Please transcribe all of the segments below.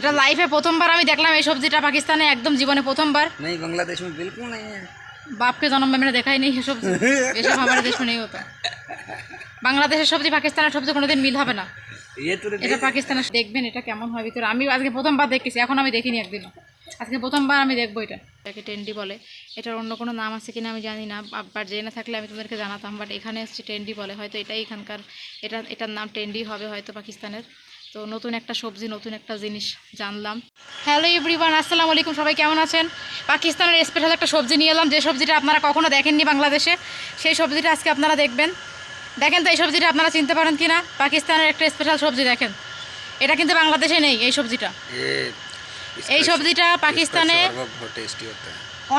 এটা লাইফে প্রথমবার আমি দেখলাম এই সবজিটা পাকিস্তানে একদম জীবনে প্রথমবার नहीं बांग्लादेश में बिल्कुल नहीं है বাপকে জন্ম মেরে দেখাই নেই এই সবজি এসব আমার দেশ নেই হতো বাংলাদেশের সবজি পাকিস্তানের সবজি কোনোদিন মিল হবে না ये तो এটা পাকিস্তানের দেখবেন এটা কেমন হয় ভিতরে আমি আজকে প্রথমবার দেখেছি এখন আমি দেখিনি একদিনও আজকে প্রথমবার আমি দেখবো এটা এটাকে টেন্ডি বলে এটার অন্য কোনো নাম আছে কিনা আমি জানি না বাট জেনে থাকলে আমি তোমাদেরকে জানাতাম বাট এখানে হচ্ছে টেন্ডি বলে হয়তো এটাই এখানকার এটা এটার নাম টেন্ডি হবে হয়তো পাকিস্তানের তো নতুন একটা সবজি নতুন একটা জিনিস জানলাম। হ্যালো এভরিওয়ান আসসালামু আলাইকুম সবাই কেমন আছেন? পাকিস্তানের স্পেশাল একটা সবজি নিয়ে এলাম যে সবজিটা আপনারা কখনো দেখেননি বাংলাদেশে সেই সবজিটা আজকে আপনারা দেখবেন। দেখেন তো এই সবজিটা আপনারা চিনতে পারেন কি না পাকিস্তানের একটা স্পেশাল সবজি দেখেন। এটা কিন্তু বাংলাদেশে নেই এই সবজিটা। এই সবজিটা পাকিস্তানে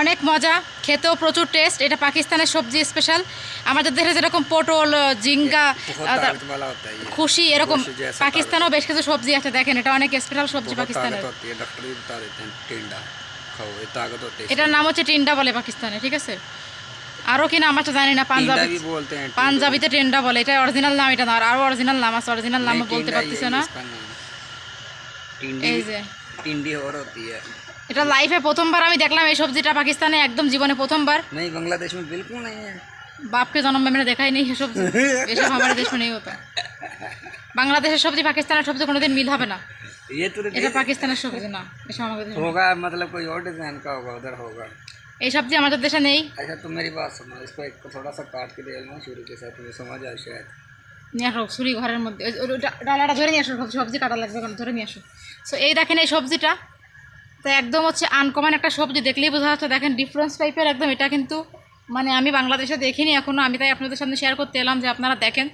অনেক মজা খেতেও প্রচুর টেস্ট এটা পাকিস্তানের সবজি স্পেশাল আমাদের দেশে যেরকম পটল জিঙ্গা খুশি এরকম পাকিস্তানেও বেশ কিছু সবজি আছে দেখেন এটা অনেক স্পেশাল সবজি পাকিস্তানের। এটার নাম হচ্ছে টিন্ডা বলে পাকিস্তানে ঠিক আছে? আরও কিনা আমার তো জানি না পাঞ্জাবি পাঞ্জাবিতে টেন্ডা বলে এটা অরিজিনাল নাম এটা আর আরও অরিজিনাল নাম আছে অরিজিনাল নাম বলতে পারতেছে না। এই যে। টিন্ডি এটা লাইফে প্রথমবার আমি দেখলাম এই সবজিটা পাকিস্তানে একদম জীবনে প্রথমবার नहीं बांग्लादेश में बिल्कुल नहीं है বাপকে জন্ম মেরে দেখাই নেই এসব এসব আমার দেশ নেই হতো বাংলাদেশের সবজি পাকিস্তানের সবজি কোনোদিন মিল হবে না ये तो এটা পাকিস্তানের সবজি না এসব আমাদের দেশে নেই। होगा मतलब कोई और डिजाइन का होगा उधर होगा এই সবজি আমাদের দেশে নেই अच्छा तुम मेरी बात सुनो इसको एक थोड़ा सा काट के दे लो छुरी के साथ तुम्हें समझ आए शायद নিয়ে আসো ছুরি ঘরের মধ্যে ওই- ওই ডা- ডালাটা ধরে নিয়ে আসো সব- সবজি কাটা লাগবে কারণ ধরে নিয়ে আসো সো এই দেখেন এই সবজিটা তো একদম হচ্ছে আনকমন একটা সবজি, দেখলেই বোঝা যাচ্ছে, দেখেন ডিফারেন্স টাইপের একদম, এটা কিন্তু মানে আমি বাংলাদেশে দেখিনি এখনও আমি তাই আপনাদের সামনে শেয়ার করতে এলাম যে আপনারা দেখেন।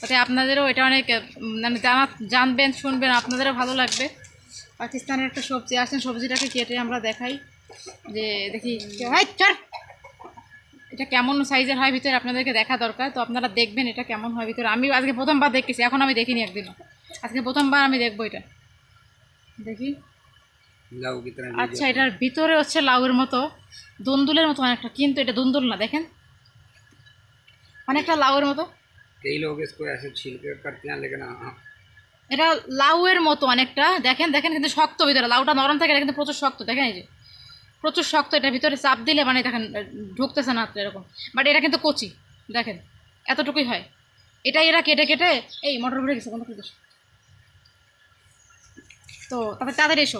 তাতে আপনাদেরও এটা অনেক মানে জানা, জানবেন, শুনবেন, আপনাদেরও ভালো লাগবে। পাকিস্তানের একটা সবজি আসছেন সবজিটাকে কেটে আমরা দেখাই। যে দেখি এটা কেমন সাইজের হয় ভিতরে আপনাদেরকে দেখা দরকার, তো আপনারা দেখবেন এটা কেমন হয় ভিতরে। আমি আজকে প্রথমবার দেখেছি, এখন আমি দেখিনি একদিনও। আজকে প্রথমবার আমি দেখব এটা। দেখি। আচ্ছা এটার ভিতরে হচ্ছে লাউয়ের মতো দুন্দুলের মতো অনেকটা কিন্তু এটা দুন্দুল না দেখেন অনেকটা লাউয়ের মতো कई लोग इसको ऐसे छील के करते हैं लेकिन हाँ এটা লাউয়ের মতো অনেকটা দেখেন দেখেন কিন্তু শক্ত ভিতরে লাউটা নরম থাকে এটা কিন্তু প্রচুর শক্ত দেখেন এই যে প্রচুর শক্ত এটা ভিতরে চাপ দিলে মানে দেখেন আহ, ঢুকতেছে না হাতটা এরকম বাট এটা কিন্তু কচি দেখেন এতটুকুই হয় এটাই এরা কেটে কেটে এই মটর ভরে গেছে বন্ধ করে দিস। তো তারপর তাদের এসো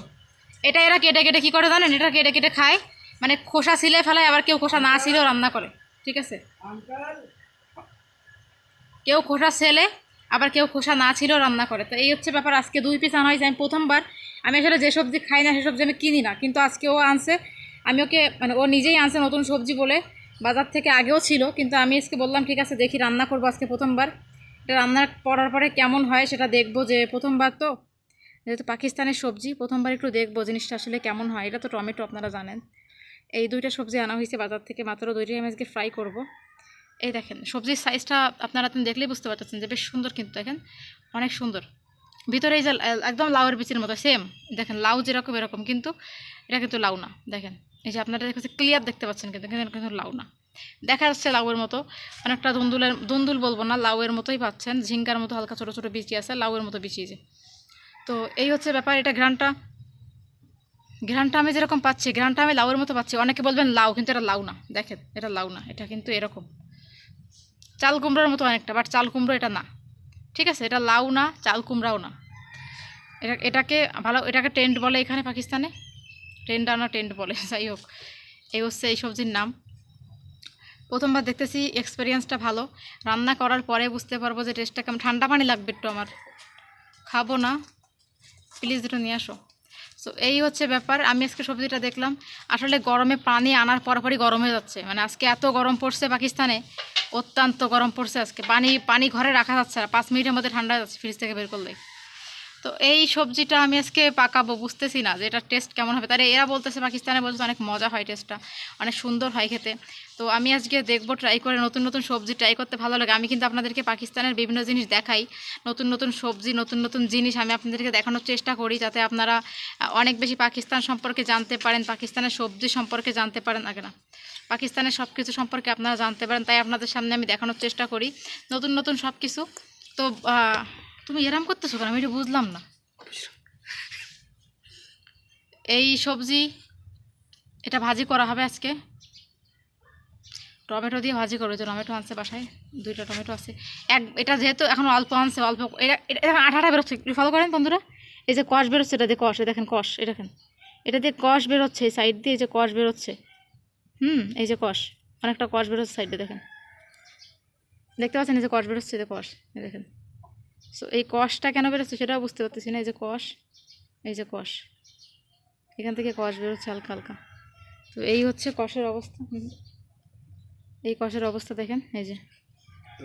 এটা এরা কেটে কেটে কী করে জানেন? এটা কেটে কেটে খায়। মানে খোসা ছিলে ফেলায়, আবার কেউ খোসা না ছিলেও রান্না করে। ঠিক আছে? কেউ খোসা ছেলে, আবার কেউ খোসা না ছিল রান্না করে। তো এই হচ্ছে ব্যাপার। আজকে দুই পিস আনা হয়েছে। আমি প্রথমবার। আমি আসলে যে সবজি খাই না, সে সবজি আমি কিনি না। কিন্তু আজকে ও আনছে। আমি ওকে মানে ও নিজেই আনছে নতুন সবজি বলে। বাজার থেকে আগেও ছিল। কিন্তু আমি আজকে বললাম, ঠিক আছে, দেখি রান্না করব আজকে প্রথমবার। এটা রান্না করার পরে কেমন হয় সেটা দেখব যে প্রথমবার তো। যেহেতু পাকিস্তানের সবজি, প্রথমবার একটু দেখব জিনিসটা আসলে কেমন হয়। এটা তো টমেটো, আপনারা জানেন। এই দুইটা সবজি আনা হয়েছে বাজার থেকে, মাত্র দুইটাই আমি আজকে ফ্রাই করব। এই দেখেন, সবজির সাইজটা আপনারা তুমি দেখলেই বুঝতে পারতেছেন যে বেশ সুন্দর কিন্তু দেখেন, অনেক সুন্দর। ভিতরে এই যে একদম লাউয়ের বিচির মতো সেম দেখেন, লাউ যেরকম এরকম কিন্তু, এটা কিন্তু লাউ না, দেখেন। এই যে আপনারা দেখেছে ক্লিয়ার দেখতে পাচ্ছেন কিন্তু কিন্তু কিন্তু লাউ না। দেখা যাচ্ছে লাউয়ের মতো, অনেকটা দুন্দুলের দুন্দুল বলব না, লাউয়ের মতোই পাচ্ছেন, ঝিঙ্গার মতো হালকা ছোটো ছোটো বিচি আছে, লাউয়ের মতো বিচি যে। তো এই হচ্ছে ব্যাপার, এটা ঘ্রানটা ঘ্রানটা আমি যেরকম পাচ্ছি ঘ্রানটা আমি লাউয়ের মতো পাচ্ছি। অনেকে বলবেন লাউ, কিন্তু এটা লাউ না। দেখেন, এটা লাউ না, এটা কিন্তু এরকম। চাল কুমড়োর মতো অনেকটা বাট চাল কুমড়ো এটা না। ঠিক আছে, এটা লাউ না, চাল কুমড়াও না। এটা, এটাকে ভালো, এটাকে টেন্ট বলে এখানে পাকিস্তানে? টেন্ট আনা টেন্ট বলে, যাই হোক। এই হচ্ছে এই সবজির নাম। প্রথমবার দেখতেছি এক্সপিরিয়েন্সটা ভালো। রান্না করার পরে বুঝতে পারব যে টেস্টটা কেমন। ঠান্ডা পানি লাগবে একটু আমার। খাব না। প্লিজ দুটো নিয়ে আসো। সো এই হচ্ছে ব্যাপার। আমি আজকে সবজিটা দেখলাম। আসলে গরমে পানি আনার পরপরই গরম হয়ে যাচ্ছে। মানে আজকে এত গরম পড়ছে পাকিস্তানে, অত্যন্ত গরম পড়ছে আজকে। পানি পানি ঘরে রাখা যাচ্ছে না। পাঁচ মিনিটের মধ্যে ঠান্ডা হয়ে যাচ্ছে ফ্রিজ থেকে বের করলেই তো এই সবজিটা আমি আজকে পাকাবো, বুঝতেছি না যে এটা টেস্ট কেমন হবে। তাহলে এরা বলতেছে পাকিস্তানে বলছে অনেক মজা হয় টেস্টটা অনেক সুন্দর হয় খেতে। তো আমি আজকে দেখব ট্রাই করে নতুন নতুন সবজি ট্রাই করতে ভালো লাগে। আমি কিন্তু আপনাদেরকে পাকিস্তানের বিভিন্ন জিনিস দেখাই, নতুন নতুন সবজি, নতুন নতুন জিনিস আমি আপনাদেরকে দেখানোর চেষ্টা করি, যাতে আপনারা অনেক বেশি পাকিস্তান সম্পর্কে জানতে পারেন, পাকিস্তানের সবজি সম্পর্কে জানতে পারেন। আগে না, পাকিস্তানের সব কিছু সম্পর্কে আপনারা জানতে পারেন, তাই আপনাদের সামনে আমি দেখানোর চেষ্টা করি। নতুন নতুন সব কিছু তো তুমি এরম করতেছো কেন? আমি এটা বুঝলাম না। এই সবজি, এটা ভাজি করা হবে আজকে। টমেটো দিয়ে ভাজি করবে। টমেটো আনছে বাসায়, দুইটা টমেটো আছে। এক, এটা যেহেতু এখন অল্প আনছে, অল্প, এটা এটা আঠাটা বেরোচ্ছে। একটু ফলো করেন বন্ধুরা। এই যে কষ বেরোচ্ছে, এটা দিয়ে কষ দেখেন কষ এটা দেখেন। এটা দিয়ে কষ বেরোচ্ছে, এই সাইড দিয়ে এই যে কষ বেরোচ্ছে। হুম, এই যে কষ, অনেকটা কষ বেরোচ্ছে সাইডে দেখেন। দেখতে পাচ্ছেন এই যে কষ বেরোচ্ছে, এই যে কষ দেখেন। সো এই কষটা কেন বেরোচ্ছে সেটাও বুঝতে পারতেছি না এই যে কষ এই যে কষ এখান থেকে কষ বেরোচ্ছে হালকা হালকা তো এই হচ্ছে কষের অবস্থা হুম। এই কষের অবস্থা দেখেন এই যে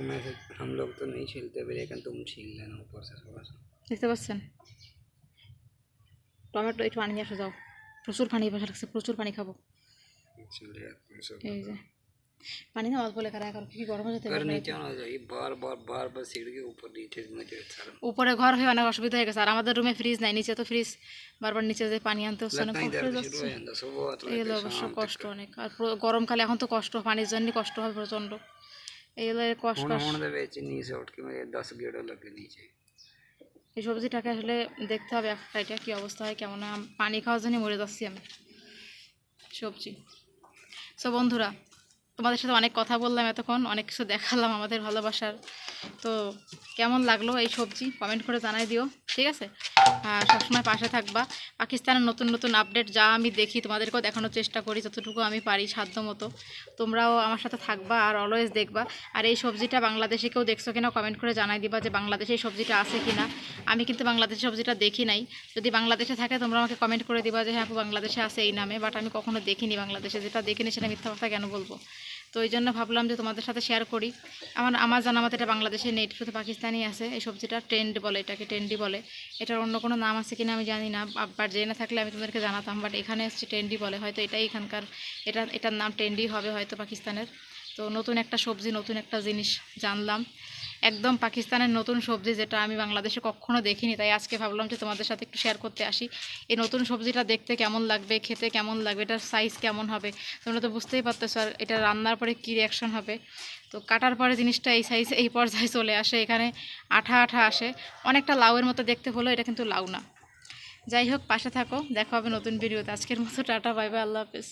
मैं से हम लोग तो नहीं छीलते भी लेकिन तुम छील लेना ऊपर से थोड़ा सा দেখতে পাচ্ছেন টমেটো একটু পানি নিয়ে আসো যাও প্রচুর পানি বসে লাগছে প্রচুর পানি খাবো चले जाते हैं सब এই যে पानी ना बहुत लेकर आया करो क्योंकि गर्म हो जाते घर नीचे आना चाहिए बार बार बार बार सीढ़ी के ऊपर नीचे ऊपर घर है অনেক অসুবিধা হয়ে গেছে। আর আমাদের রুমে ফ্রিজ নাই নিচে তো ফ্রিজ বারবার নিচে যে পানি আনতে হচ্ছে অনেক কষ্ট এগুলো অবশ্য কষ্ট অনেক। আর গরমকালে এখন তো কষ্ট পানির জন্য কষ্ট হবে প্রচণ্ড। এগুলো কষ্ট এই সবজিটাকে আসলে দেখতে হবে একটা এটা কী অবস্থা হয় কেমন পানি খাওয়ার জন্য মরে যাচ্ছি আমি সবজি। সো বন্ধুরা তোমাদের সাথে অনেক কথা বললাম এতক্ষণ, অনেক কিছু দেখালাম আমাদের ভালোবাসার। তো কেমন লাগল এই সবজি? কমেন্ট করে জানাই দিও, ঠিক আছে? সবসময় পাশে থাকবা। পাকিস্তানের নতুন নতুন আপডেট যা আমি দেখি, তোমাদেরকেও দেখানোর চেষ্টা করি, যতটুকু আমি পারি সাধ্য মতো। তোমরাও আমার সাথে থাকবা আর অলওয়েজ দেখবা। আর এই সবজিটা বাংলাদেশে কেউ দেখছ কিনা কমেন্ট করে জানাই দিবা যে বাংলাদেশে এই সবজিটা আছে কিনা। আমি কিন্তু বাংলাদেশি সবজিটা দেখি নাই। যদি বাংলাদেশে থাকে, তোমরা আমাকে কমেন্ট করে দিবা যে হ্যাঁ বাংলাদেশে আছে এই নামে। বাট আমি কখনো দেখিনি বাংলাদেশে। যেটা দেখিনি সেটা মিথ্যা কথা কেন বলব? তো এই জন্য ভাবলাম যে তোমাদের সাথে শেয়ার করি। আমার আমার জানা মতো এটা বাংলাদেশে নেই এটা শুধু পাকিস্তানি আছে। এই সবজিটা ট্রেন্ড বলে, এটাকে ট্রেন্ডি বলে। এটার অন্য কোনো নাম আছে কিনা আমি জানি না। বাট জেনে থাকলে আমি তোমাদেরকে জানাতাম। বাট এখানে হচ্ছে ট্রেন্ডি বলে। হয়তো এটাই এখানকার, এটা, এটার নাম ট্রেন্ডি হবে হয়তো পাকিস্তানের। তো নতুন একটা সবজি, নতুন একটা জিনিস জানলাম। একদম পাকিস্তানের নতুন সবজি যেটা আমি বাংলাদেশে কখনো দেখিনি, তাই আজকে ভাবলাম যে তোমাদের সাথে একটু শেয়ার করতে আসি। এই নতুন সবজিটা দেখতে কেমন লাগবে, খেতে কেমন লাগবে, এটার সাইজ কেমন হবে, তোমরা তো বুঝতেই পারতেছো আর এটা রান্নার পরে কী রিয়াকশন হবে। তো কাটার পরে জিনিসটা এই সাইজ এই পর্যায়ে চলে আসে, এখানে আঠা আঠা আসে। অনেকটা লাউয়ের মতো দেখতে হলো এটা কিন্তু লাউ না। যাই হোক, পাশে থাকো, দেখা হবে নতুন ভিডিওতে আজকের মতো টাটা বাই বাই আল্লাহ হাফেজ।